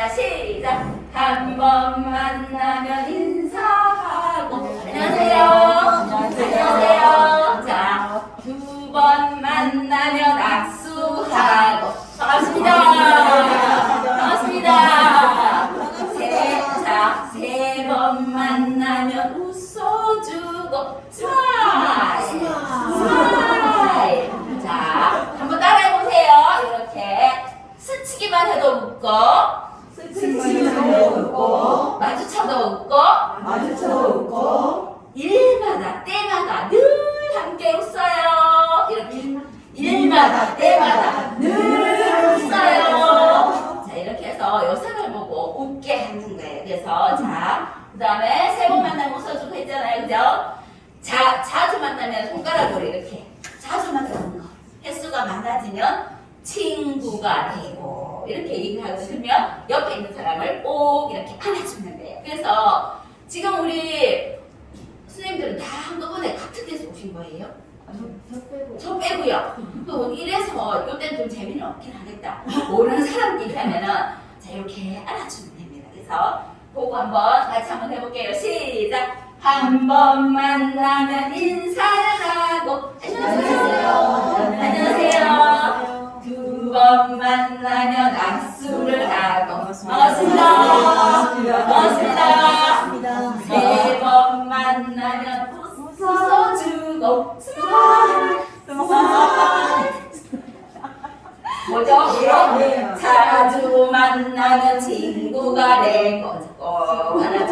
자, 시작. 한 번 만나면 인사하고. 안녕하세요. 안녕하세요. 자, 두 번 만나면 악수하고. 반갑습니다. 반갑습니다. 세, 자, 세 번 만나면 웃어주고. 스마일. 스마일. 자, 한번 따라해보세요. 이렇게. 스치기만 해도 웃고. 스치기도 웃고 마주쳐도 웃고. 마주쳐도 웃고 일마다 때마다 늘 함께 웃어요. 이렇게 일마다 때마다 늘 웃어요. 자 이렇게 해서 여상을 보고 웃게 하는 거예요. 그래서 자 그다음에 세 번 만나면 웃어주고 했잖아요, 그죠? 자 자주 만나면 손가락으로 이렇게 자주 만나는 거 횟수가 많아지면 친구가 되고 이렇게 얘기하고 있는 사람을 꼭 이렇게 안아주면 돼요. 그래서 지금 우리 선생님들은 다 한꺼번에 같은 데서 오신 거예요? 저 빼고요. 또 이래서 이때는 좀 재미는 없긴 하겠다. 모르는 사람끼리 하면은 자 이렇게 알아주면 됩니다. 그래서 그거 한번 같이 한번 해볼게요. 시작. 한 번 만나면 인사를 하고. 안녕하세요. 만나면 악수를 하고 반갑습니다. 반갑습니다. 세번 만나면 웃어주고 스마일 스마일 뭐죠? 자주 만나면 친구가 되고 꼭 하나